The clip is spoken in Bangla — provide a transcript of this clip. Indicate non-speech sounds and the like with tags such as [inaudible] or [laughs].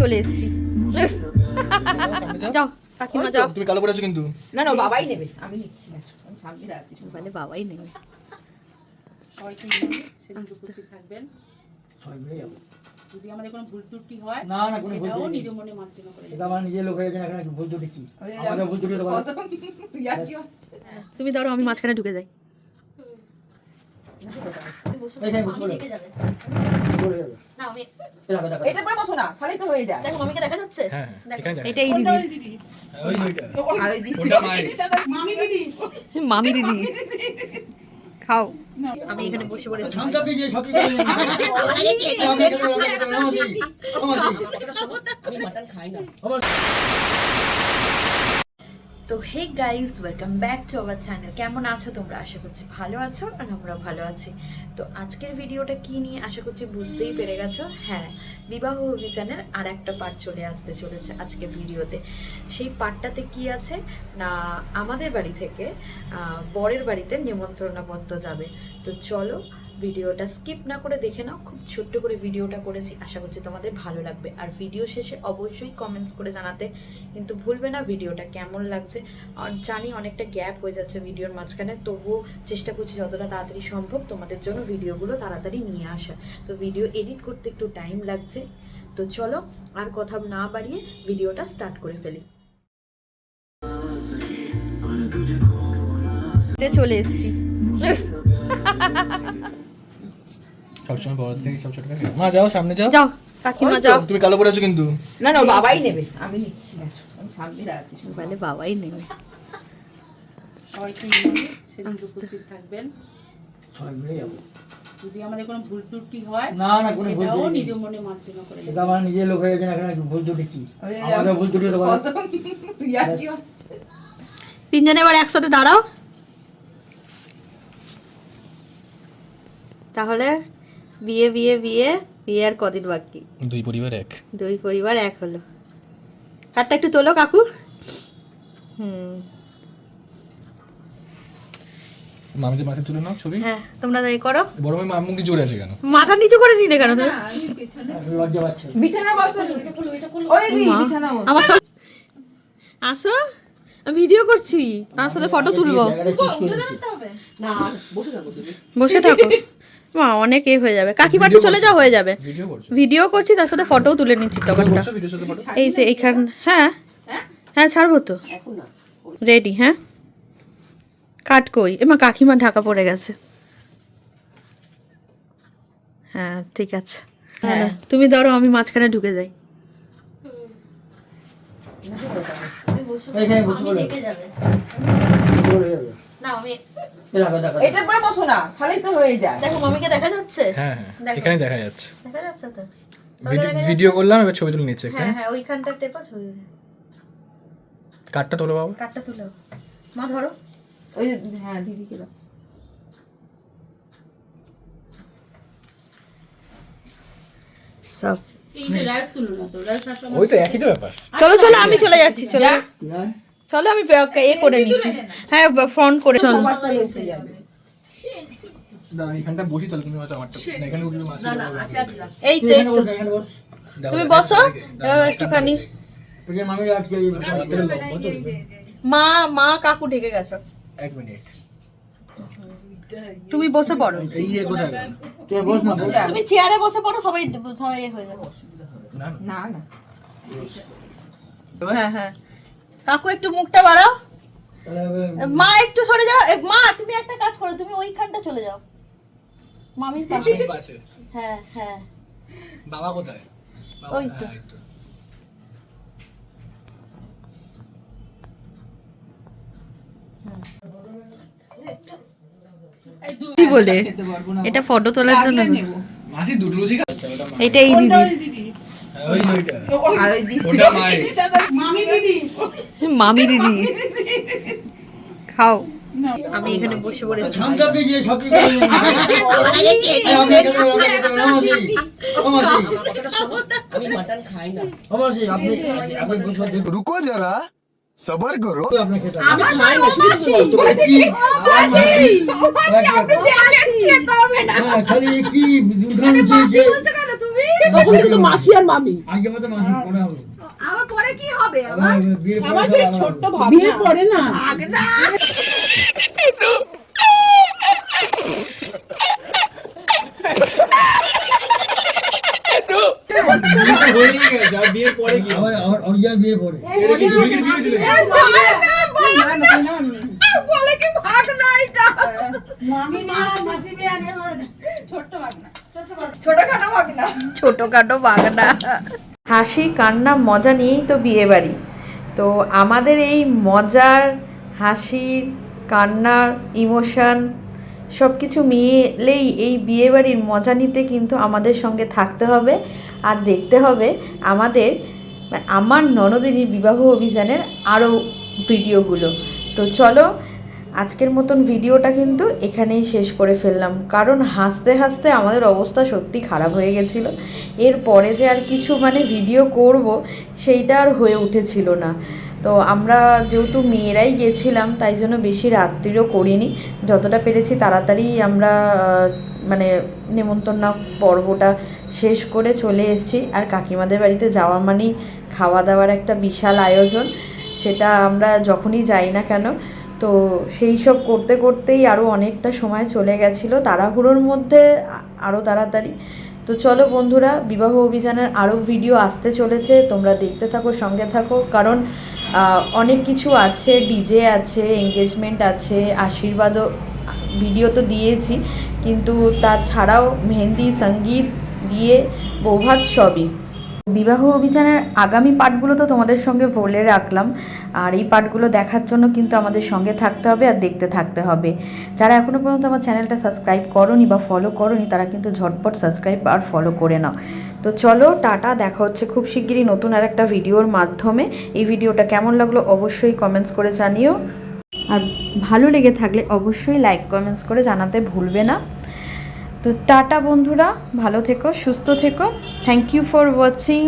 চলে এসেছি। যাও কাকিমা যাও। তুমি কালো পড়েছো কিন্তু। না না বাবাই নেবে। আমি নিচ্ছি না। সামনে দাঁড়াচ্ছি বাবাই নেবে। সবাইকে সেদিন উপস্থিত থাকবেন। যদি আমাদের কোনো ভুল ত্রুটি হয় না, না, কোনো ভুল ত্রুটি নিজ মনে মার্জনা করে এটা আমার নিজের লোক হয়ে গেছে ভুল ত্রুটি কি? আমাদের ভুল ত্রুটি তো তুমি ধরো আমি মাঝখানে ঢুকে যাই। এইখানে বসে যাবে। এরকম, এরকম। এটা পরে বসো না তাহলেই তো হয়ে যায়। দেখো মামিকে দেখা যাচ্ছে? হ্যাঁ হ্যাঁ এখানে দিদি। ওই ওইটা আর ওই দিদি? মামি দিদি। খাও। আমি এখানে বসে পড়েছি। আমি খাই না। তো hey guys welcome back to our channel কেমন আছো তোমরা? আশা করছি ভালো আছো আর আমরা ভালো আছি। তো, আজকের ভিডিওটা কি নিয়ে আশা করছি বুঝতেই পেরে গেছো? হ্যাঁ বিবাহ অভিযানের আর একটা পার্ট চলে আসতে চলেছে আজকের ভিডিওতে। সেই পার্টটাতে কি আছে? না, আমাদের বাড়ি থেকে বরের বাড়িতে নিমন্ত্রণপত্র যাবে। তো চলো ভিডিওটা স্কিপ না করে দেখে নাও খুব ছোট্ট করে ভিডিওটা করেছি আশা করছি তোমাদের ভালো লাগবে। আর ভিডিও শেষে অবশ্যই কমেন্টস করে জানাতে কিন্তু ভুলবে না ভিডিওটা কেমন লাগছে। আর জানি অনেকটা গ্যাপ হয়ে যাচ্ছে ভিডিওর মাঝখানে তবুও চেষ্টা করছি যতটা তাড়াতাড়ি সম্ভব তোমাদের জন্য ভিডিওগুলো তাড়াতাড়ি নিয়ে আসা তো ভিডিও এডিট করতে একটু টাইম লাগছে। তো চলো আর কথা না বাড়িয়ে ভিডিওটা স্টার্ট করে ফেলি। চলে এসছি। [laughs] সবসময় বড় থেকে সব ছোট থাকে। মা যাও সামনে যাও। যাও কাকিমা যাও। তুমি কালো পড়েছো কিন্তু। না না বাবাই নেবে। আমি নিচ্ছি না আমি সামনে দাঁড়াচ্ছি বলে বাবাই নেবে। সবাইকে নিয়ে সেদিন উপস্থিত থাকবেন। সবাই মিলে যাব। যদি আমাদের কোনো ভুল ত্রুটি হয় না, না, কোনো ভুল ত্রুটি নিজ মনে মার্জনা করে এটা আমার নিজের লোক হয়ে গেছে না ভুল ত্রুটি কি? আমাদের ভুল ত্রুটি তো তিনজনে এবার একসাথে দাঁড়াও। তাহলে বিয়ে বিয়ে বিয়ে বিয়ে আর কদিন বাকি? দুই পরিবার এক। দুই পরিবার এক হলো। কাঠটা একটু তোলো কাকু। হুম। মামিদের মাথায় তুলে নাও ছবি। হ্যাঁ তোমরা তাই করো। বড় মেয়ে দিয়ে জোরে আছে কেন? মাথা নিচু করে নিলে কেন তুমি? বিছানা বসো ওই দি মা, বিছানা আমার আসো আমি ভিডিও করছি। তার সাথে ফটো তুলবো। বসে থাকো। [laughs] মা অনেক এ হয়ে যাবে। কাকিমার তো চলে যাও হয়ে যাবে। ভিডিও করছি। তার সাথে ফটোও তুলে নিচ্ছি তখনটা এই যে এইখান হ্যাঁ। হ্যাঁ? ছাড়বো তো। রেডি হ্যাঁ? কাট কই। এমা কাকিমা ঢাকা পড়ে গেছে। হ্যাঁ ঠিক আছে। হ্যাঁ। তুমি ধরো আমি মাঝখানে ঢুকে যাই। এইখানে বসে। যাবে। না আমি এরকম, এরকম। এটা পরে বসো না তাহলেই তো হয়ে যায়। দেখো মামিকে দেখা যাচ্ছে? হ্যাঁ হ্যাঁ দেখো। দেখা যাচ্ছে। দেখা যাচ্ছে তো। ভিডিও- ভিডিও করলাম এবার ছবি তুলে নিচ্ছে হ্যাঁ হ্যাঁ ওইখানটা টেপা ছবি কার্ডটা তোলো বাবা। কাটটা তুলো। মা ধরো। ওই হ্যাঁ দাও। সব ওই তো একই তো ব্যাপার। চলো চলো আমি চলে যাচ্ছি চলো। হ্যাঁ? চলো আমি এ করে নিচ্ছি। হ্যাঁ ফ্রন্ট করে চলো। তুমি। বস, একটুখানি। মা মা কাকু ঢেকে গেছো। এক মিনিট। তুমি বসে পড়ো। এই কোথায় তুই বস না তুমি চেয়ারে বসে পড়ো সবাই সবাই হয়ে যাবে। না না। হ্যাঁ হ্যাঁ। কাকু একটু মুখটা বাড়াও। মা একটু সরে যাও। মা তুমি একটা কাজ করো তুমি ওইখানটা চলে যাও। মামির পাশে। হ্যাঁ হ্যাঁ। বাবা কোথায়? ওই তো। হ্যাঁ, এই তো। কি বলে? এটা ফটো তোলার জন্য এটা এই দিদি? মামি দিদি। খাও। আমি এখানে বসে পড়েছি। যারা সবার করো। খালি তখন শুধু মাসি আর মামি। আজকে মতো মাসি পরে হবে। আমার পরে কি হবে? সব আলাদা হবে। পরে না। বিয়ের পরে কি বিয়ের পরে এটা কি ঝুলকির বিয়ে ছিল? বলে কি ভাগ না এটা ছোটখাটো ভাগ না ছোটখাটো ভাগ না হাসি, কান্না, মজা নিয়েই তো বিয়ে বাড়ি। তো আমাদের এই মজার হাসি কান্নার, ইমোশন সব কিছু মিলেই এই বিয়েবাড়ির মজা নিতে কিন্তু আমাদের সঙ্গে থাকতে হবে আর দেখতে হবে আমাদের মানে আমার ননদিনীর বিবাহ অভিযানের আরও ভিডিওগুলো। তো চলো আজকের মতন ভিডিওটা কিন্তু এখানেই শেষ করে ফেললাম। কারণ হাসতে হাসতে আমাদের অবস্থা সত্যি খারাপ হয়ে গেছিল। এরপরে যে আর কিছু মানে ভিডিও করব, সেইটা আর হয়ে উঠেছিল না। তো আমরা যেহেতু মেয়েরাই গেছিলাম, তাই জন্য বেশি রাত্রিও করিনি। যতটা পেরেছি তাড়াতাড়ি আমরা মানে নেমন্তন্ন পর্বটা শেষ করে চলে এসেছি। আর কাকিমাদের বাড়িতে যাওয়া মানেই খাওয়া দাওয়ার একটা বিশাল আয়োজন। সেটা আমরা যখনই যাই না কেন তো সেই সব করতে করতেই আরও অনেকটা সময় চলে গেছিল তাড়াহুড়োর মধ্যে আরও তাড়াতাড়ি। তো চলো বন্ধুরা, বিবাহ অভিযানের আরও ভিডিও আসতে চলেছে, তোমরা দেখতে থাকো, সঙ্গে থাকো। কারণ অনেক কিছু আছে ডিজে আছে এঙ্গেজমেন্ট আছে, আশীর্বাদও ভিডিও তো দিয়েছি। কিন্তু তাছাড়াও মেহেন্দি, সংগীত বিয়ে বৌভাত সবই। বিবাহ অভিযানের আগামী পার্টগুলো তো তোমাদের সঙ্গে বলে রাখলাম। আর এই পার্টগুলো দেখার জন্য কিন্তু আমাদের সঙ্গে থাকতে হবে আর দেখতে থাকতে হবে। যারা এখনও পর্যন্ত আমার চ্যানেলটা সাবস্ক্রাইব করনি বা ফলো করনি, তারা কিন্তু ঝটপট সাবস্ক্রাইব আর ফলো করে নাও। তো চলো, টাটা, দেখা হচ্ছে খুব শিগগিরই নতুন আর একটা ভিডিওর মাধ্যমে। এই ভিডিওটা কেমন লাগল অবশ্যই কমেন্টস করে জানিও। আর ভালো লেগে থাকলে অবশ্যই লাইক কমেন্টস করে জানাতে ভুলবে না। তো টাটা বন্ধুরা ভালো থেকো সুস্থ থেকো। Thank you for watching